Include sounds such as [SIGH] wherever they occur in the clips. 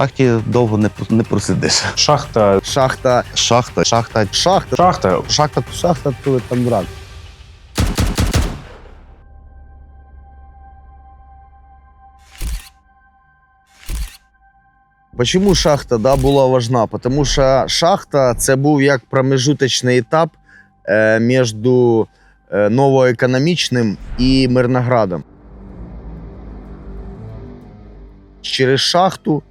шахті довго не, не просидиш. Шахта, Шахта, Шахта, шахта, шахта, шахта. шахта. шахта, то там брак. Почему шахта да, була важна? Тому що шахта це був як промежуточний етап е, між е, новоекономічним і Мирноградом. Через шахту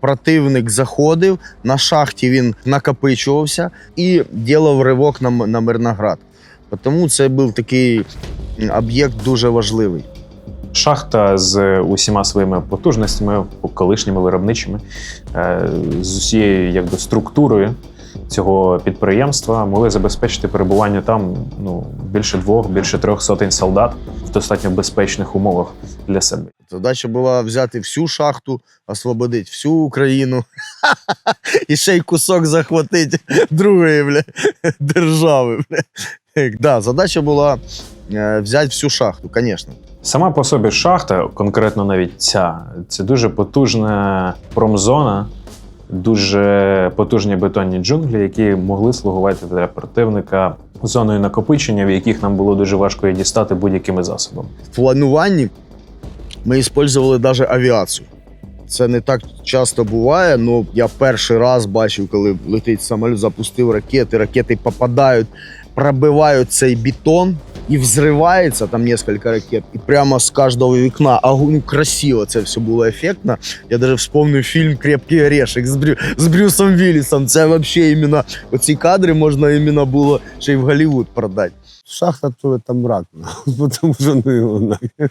противник заходив, на шахті він накопичувався і робив ривок на, на Мирноград. Тому це був такий об'єкт дуже важливий. Шахта з усіма своїми потужностями, колишніми виробничими, е, з усією якби, структурою цього підприємства могли забезпечити перебування там ну, більше двох, більше трьох сотень солдат в достатньо безпечних умовах для себе. Задача була взяти всю шахту, освободити всю Україну [LAUGHS] і ще й кусок захватити другої бля, держави. Бля. Да, задача була е, взяти всю шахту, звісно. Сама по собі шахта, конкретно навіть ця, це дуже потужна промзона, дуже потужні бетонні джунглі, які могли слугувати для противника зоною накопичення, в яких нам було дуже важко її дістати будь-якими засобами. В плануванні ми використовували навіть авіацію. Це не так часто буває, але я перший раз бачив, коли летить самоліт, запустив ракети, ракети попадають, пробивають цей бетон і взривається там кілька ракет. І прямо з кожного вікна. А ну, красиво це все було ефектно. Я навіть вспомнив фільм Крепкий орешек з, Брю... з Брюсом Віллісом. Це взагалі іменно оці кадри можна іменно було ще й в Голлівуд продати. Шахта то там брак, [LAUGHS] тому що ну його нахер.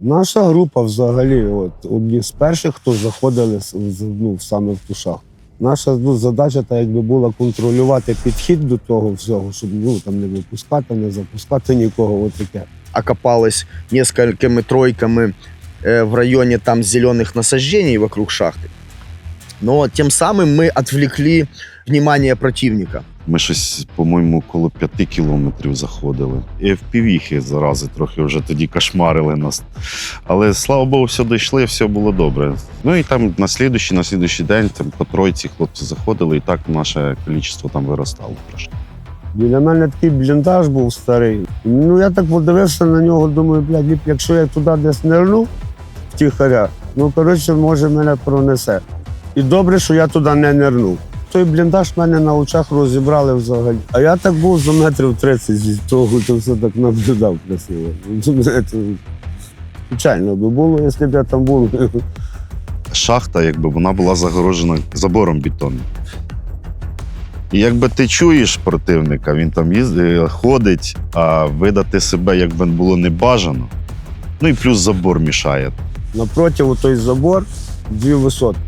Наша група взагалі, от одні з перших, хто заходили ну, саме в ту шахту. Наша ну, задача та якби була контролювати підхід до того всього, щоб ну там не випускати, не запускати нікого. От таке. окопалось несколькими тройками э, в районе там зеленых насаждений вокруг шахты. Но тем самым мы отвлекли внимание противника. Ми щось, по-моєму, коло п'яти кілометрів заходили. І в півіхи зарази трохи вже тоді кошмарили нас. Але слава Богу, все дійшли, все було добре. Ну і там на слідуючий, на слідуючий день там по тройці хлопці заходили, і так наше кількість там виростало. Біля мене такий бліндаж був старий. Ну я так подивився на нього, думаю, блядь, якщо я туди десь нирну втіхаря, ну коротше, може мене пронесе. І добре, що я туди не нирнув. Той бліндаж мене на очах розібрали взагалі. А я так був за метрів 30 від того, то все так наблюдав красиво. Звичайно би було, якщо б я там був. Шахта, якби вона була загорожена забором бетонним. І якби ти чуєш противника, він там їздить, ходить, а видати себе якби було не бажано. Ну і плюс забор мішає. Напроти той забор дві висоти.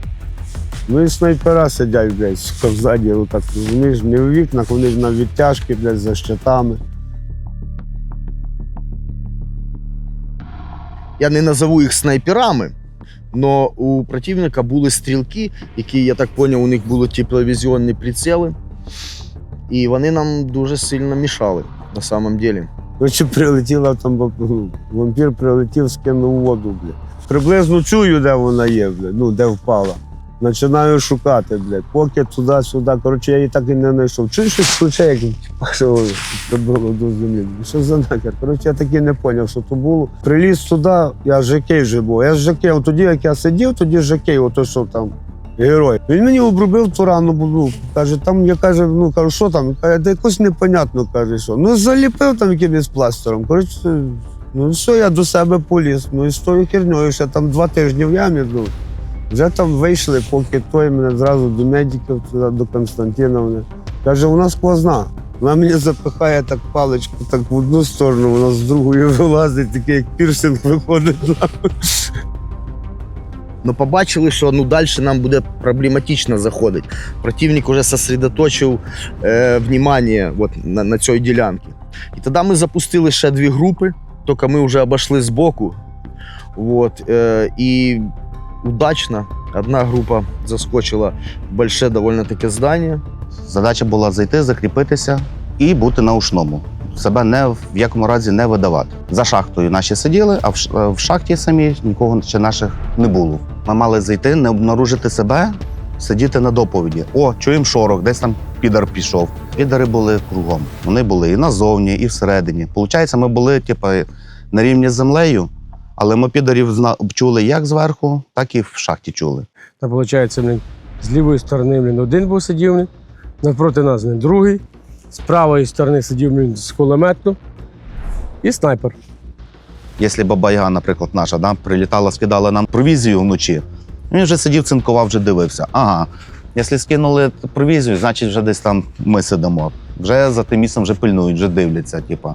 Ну і снайпера сидять, блядь, ззаді, отак, розумієш, не в вікнах, вони ж на відтяжки, блядь, за щитами. Я не назову їх снайперами, але у противника були стрілки, які, я так зрозумів, у них були тепловізіонні приціли. І вони нам дуже сильно мішали на самом деле. Короче, прилетіла там вампір прилетів, скинув воду, блядь. Приблизно чую, де вона є, блядь, ну, де впала. Починаю шукати, блядь, поки туди-сюди. Коротше, я її так і не знайшов. Чую щось ключе, як що прибило до землі. Що за накер? Коротше, я так і не зрозумів, що то було. Приліз туди, я жакей вже був. Я з жакей, тоді, як я сидів, тоді жакей, ото що там. Герой. Він мені обробив ту рану, бо, ну, каже, там я каже, ну кажу, що там? Каже, та якось непонятно, каже, що. Ну, заліпив там якимось пластиром. Коротше, ну що, я до себе поліз. Ну і з тою херньою, ще там два тижні в ямі. Ну, вже там вийшли, поки той мене зразу до медиків, туди, до Константиновни. Каже, вона сквозна. Вона мені запихає так паличку так в одну сторону, вона з другої вилазить, такий як пірсинг виходить. Но побачили, що ну, далі нам буде проблематично заходити. Противник вже сосредоточив е, на, на цій ділянці. І тоді ми запустили ще дві групи, тільки ми вже обійшли збоку. От, е, і удачно одна група заскочила в большое довольно таке здання. Задача була зайти, закріпитися і бути наушному. Себе не в якому разі не видавати. За шахтою наші сиділи, а в е, в шахті самій нікого ще наших не було. Ми мали зайти, не обнаружити себе, сидіти на доповіді. О, чуємо шорох, десь там підар пішов. Підари були кругом. Вони були і назовні, і всередині. Получається, ми були, типу, на рівні з землею, але ми підарів чули як зверху, так і в шахті чули. Та виходить, блін, з лівої сторони блін, один був сидів, навпроти нас блін, другий. З правої сторони сидів блін, з кулемету і снайпер. Якщо баба Яга, наприклад, наша, да, прилітала, скидала нам провізію вночі, він вже сидів, цинкував, вже дивився. Ага, якщо скинули провізію, значить вже десь там ми сидимо. Вже за тим місцем вже пильнують, вже дивляться, типа.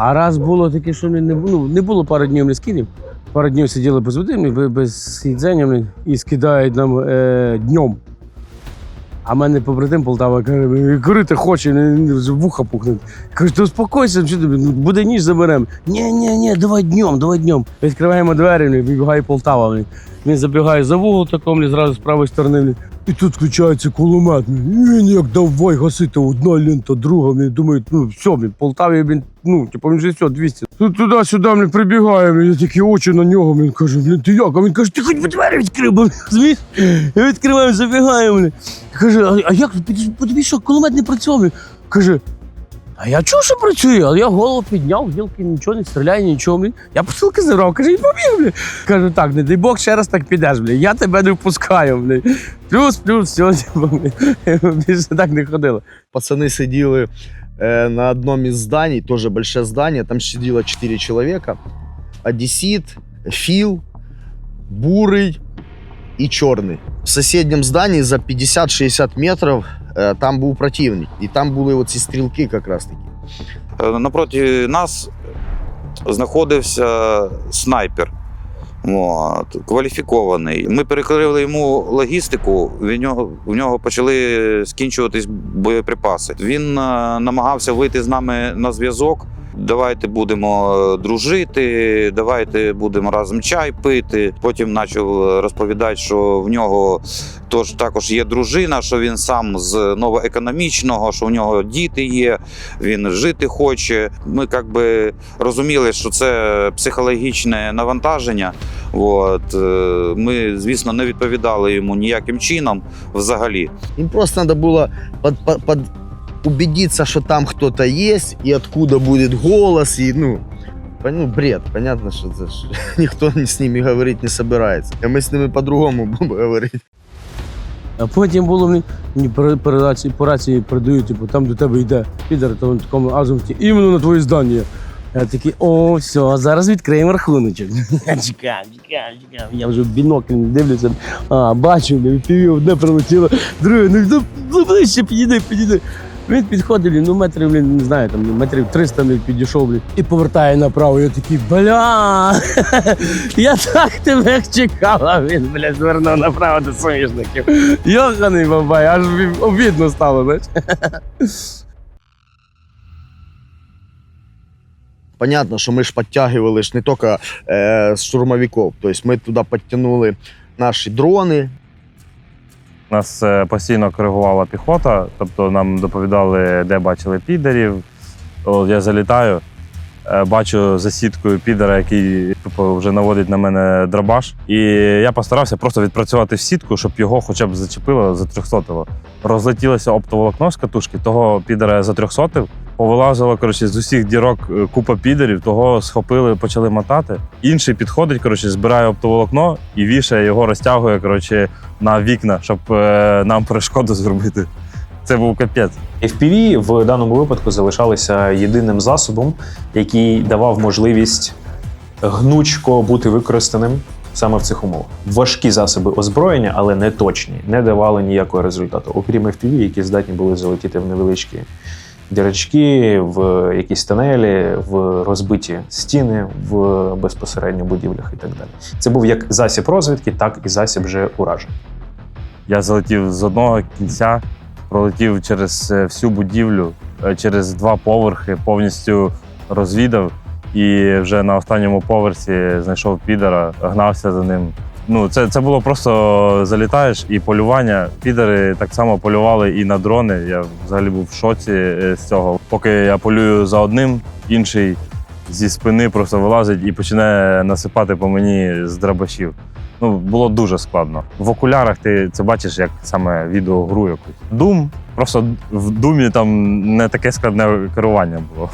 А раз було таке, що не, ну, не було пару днів не скидів. Пару днів сиділи без води, без- їдзення і скидають нам е, днем. А мене побратим Полтава каже, курити хоче, блін, вуха пухне. Кажу, ти успокойся, що тобі, ну, буде ніж заберемо. Ні, ні, ні, давай днем, давай днем. Відкриваємо двері, вибігає Полтава. Він забігає за вугол таком, зразу з правої сторони. І тут включається кулемет. Він як давай гасити одна лінта, друга. Мені думають, ну все, він Полтаві, він, ну, типу, він же все, 200. Тут туди-сюди, ми прибігаємо, я такі очі на нього, Він каже, блін, ти як? А він каже, ти хоч би двері відкрив, бо розумієш? Я відкриваю, забігаю, блін. Каже, а, а як, Під- що, кулемет не працював? Каже, а я чув, що працює, але я голову підняв, гілки нічого не стріляє, нічого, блін. Я посилки забрав, каже, і побіг, блін. Кажу, так, не дай Бог, ще раз так підеш, блін. Я тебе не впускаю, блін. Плюс, плюс, все, типу, блін. [LAUGHS] Більше так не ходило. Пацаны сидели э, на одном из зданий, тоже большое здание, там сидело 4 человека. Одессит, Фил, Бурый и Черный. В соседнем здании за 50-60 метров э, там был противник. И там были вот эти стрелки как раз таки. Е, Напроти нас знаходився снайпер. От, кваліфікований. Ми перекрили йому логістику, в нього, в нього почали скінчуватись боєприпаси. Він е, намагався вийти з нами на зв'язок. Давайте будемо е, дружити, давайте будемо разом чай пити. Потім почав розповідати, що в нього тож також є дружина, що він сам з новоекономічного, що в нього діти є, він жити хоче. Ми як би розуміли, що це психологічне навантаження. От. е, Ми, звісно, не відповідали йому ніяким чином взагалі. Им просто надо было под- под- под- убедиться, что там кто-то есть, и откуда будет голос, и, ну, ну, бред. Понятно, что это ж [LAUGHS] никто с ними говорить не собирается. А мы с ними по-другому [LAUGHS] будем говорить. А потім було мені, мені по, по, рації, по рації передають, типу, там до тебе йде підер, то в такому азумці, іменно на твоє здання. Я такий, о, все, зараз відкриємо рахуночок. Чекав, чекав, чекав. Я вже в бінокль дивлюся. А, бачу, пів, одне прилетіло, друге, ну, ну, ну ближче підійди, підійди. Він підходив, блін, ну метрів, блін, не знаю, там метрів 300 блін, підійшов, блін, і повертає направо. Я такий, бля, [LAUGHS] я так тебе чекав, а він, блядь, звернув направо до союзників. Йоханий бабай, аж обідно стало, знаєш. [LAUGHS] Понятно, что мы ж подтягивали ж не только э, штурмовиков. То есть мы туда подтянули наши дроны, Нас е, постійно коригувала піхота, тобто нам доповідали, де бачили підерів. От я залітаю, е, бачу за сіткою підера, який типу, вже наводить на мене драбаш. І я постарався просто відпрацювати в сітку, щоб його хоча б зачепило, затрьохсотило. Розлетілося оптоволокно з катушки, того підера за затрьохсотив. Повилазило коротше, з усіх дірок е, купа підерів, того схопили, почали мотати. Інший підходить, коротше, збирає оптоволокно і вішає його, розтягує коротше, на вікна, щоб е, нам перешкоду зробити. Це був капець. FPV в даному випадку залишалися єдиним засобом, який давав можливість гнучко бути використаним саме в цих умовах. Важкі засоби озброєння, але не точні, не давали ніякого результату, окрім FPV, які здатні були залетіти в невеличкі дірочки, в якісь тунелі, в розбиті стіни, в безпосередньо будівлях і так далі. Це був як засіб розвідки, так і засіб вже уражень. Я залетів з одного кінця, пролетів через е, всю будівлю, е, через два поверхи, повністю розвідав. І вже на останньому поверсі знайшов підера, гнався за ним. Ну, це, це було просто залітаєш і полювання. Підери так само полювали і на дрони. Я взагалі був в шоці е, з цього. Поки я полюю за одним, інший зі спини просто вилазить і починає насипати по мені з драбашів. Ну, було дуже складно. В окулярах ти це бачиш як саме відеогру якусь. Дум, просто в думі там не таке складне керування було.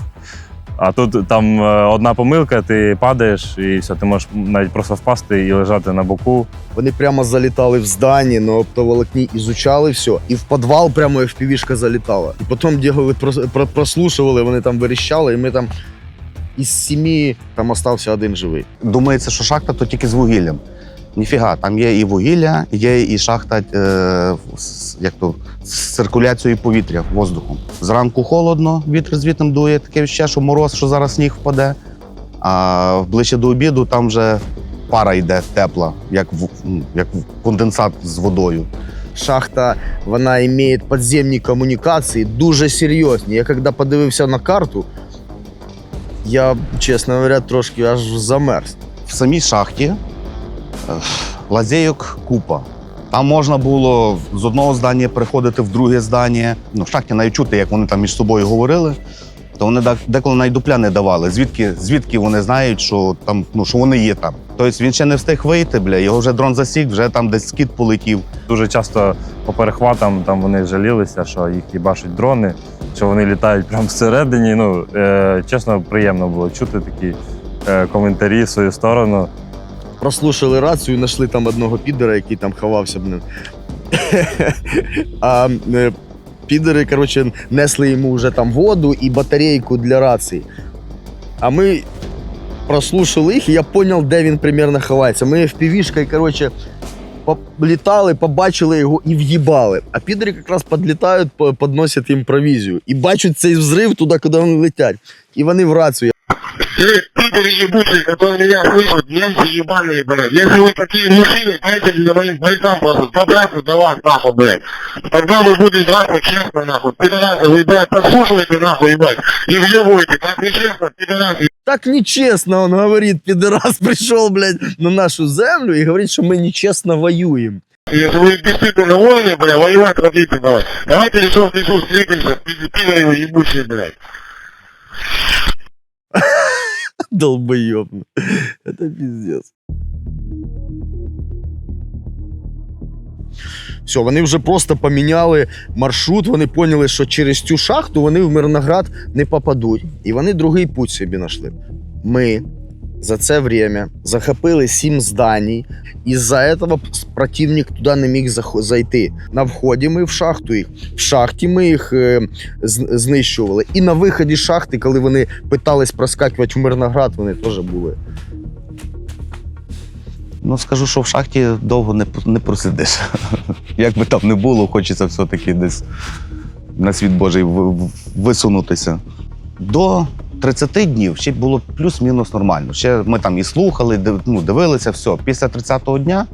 А тут там е, одна помилка, ти падаєш і все, ти можеш навіть просто впасти і лежати на боку. Вони прямо залітали в здані на оптоволокні, ізучали все, і в підвал прямо FPV-шка залітала. І потім дігали, прослушували, вони там виріщали, і ми там із сім'ї там остався один живий. Думається, що шахта то тільки з вугіллям. Ніфіга, там є і вугілля, є і шахта е, з, як то, з циркуляцією повітря воздухом. Зранку холодно, вітер з вітром дує, таке ще, що мороз, що зараз сніг впаде. А ближче до обіду там вже пара йде тепла, як, в, як конденсат з водою. Шахта вона має підземні комунікації дуже серйозні. Я коли подивився на карту, я, чесно говоря, трошки аж замерз. в самій шахті лазейок купа. Там можна було з одного здання переходити в друге здання. Ну, в шахті навіть чути, як вони там між собою говорили. То вони дек- деколи навіть дупля не давали. Звідки, звідки вони знають, що там ну що вони є там. Тобто він ще не встиг вийти, бля, його вже дрон засік, вже там десь скіт полетів. Дуже часто по перехватам там вони жалілися, що їх їбашуть дрони, що вони літають прямо всередині. Ну, е, чесно, приємно було чути такі е, коментарі в свою сторону. Прослушали рацію, знайшли там одного підера, який там ховався. Блин. [LAUGHS] а е, підери, коротше, несли йому вже там воду і батарейку для рації. А ми прослушали їх, і я зрозумів, де він примерно ховається. Ми впівішкою, коротше, літали, побачили його і в'їбали. А підери якраз підлітають, підносять їм провізію. І бачать цей взрив туди, куди вони летять. І вони в рацію. Пидоры ебучие, которые меня слышат, немцы ебаные, блядь. Если вы такие мужчины, дайте мне моим бойцам просто подраться до вас, нахуй, блядь. Тогда вы будете драться честно, нахуй. Пидорасы, вы, блядь, послушайте, нахуй, ебать. И въебывайте, как нечестно, пидорасы. Так нечестно, он говорит, пидорас [LAUGHS] пришел, блядь, на нашу землю и говорит, что мы нечестно воюем. Если вы действительно воины, блядь, воевать хотите, давай. Давайте лицом к лицу встретимся, пи- пидоры ебучие, блядь. [LAUGHS] Долбоеб. Это пиздец. Все, вони вже просто поміняли маршрут, вони поняли, що через цю шахту вони в Мирноград не попадуть. І вони другий путь собі знайшли. Ми за це время захопили сім зданій, і за цього противник туди не міг зайти. На вході ми в шахту їх, в шахті ми їх е, знищували. І на виході шахти, коли вони питались проскакувати в Мирноград, вони теж були. Ну, скажу, що в шахті довго не, не просидиш. [LAUGHS] Як би там не було, хочеться все-таки десь на світ Божий висунутися. До 30 днів ще було плюс-мінус нормально. Ще ми там і слухали, ну, дивилися, все. Після 30-го дня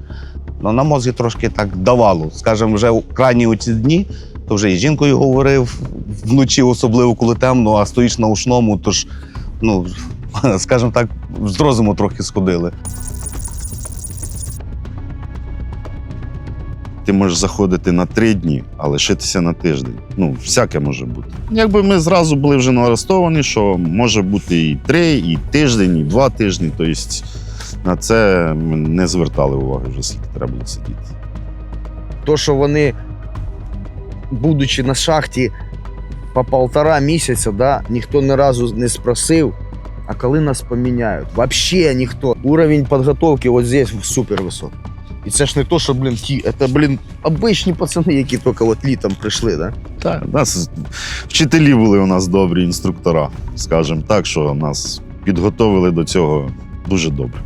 ну, на мозгі трошки так давало. Скажімо, вже у крайні оці дні, то вже і жінкою говорив вночі, особливо коли темно, а стоїш на ушному, то ж, ну, [LAUGHS] скажімо так, з розуму трохи сходили. Ти можеш заходити на три дні, а лишитися на тиждень. Ну, всяке може бути. Якби ми зразу були вже налаштовані, що може бути і три, і тиждень, і два тижні. Тобто на це ми не звертали уваги вже скільки треба було сидіти. То, що вони, будучи на шахті по полтора місяця, да, ніхто ні разу не спросив, а коли нас поміняють? Вообще ніхто. Уровень підготовки от здесь супер високий. І це ж не то, що, блін, ті, це, блін, обичні пацани, які тільки от літом прийшли, да? Так, у нас вчителі були у нас добрі інструктора, скажімо так, що нас підготовили до цього дуже добре.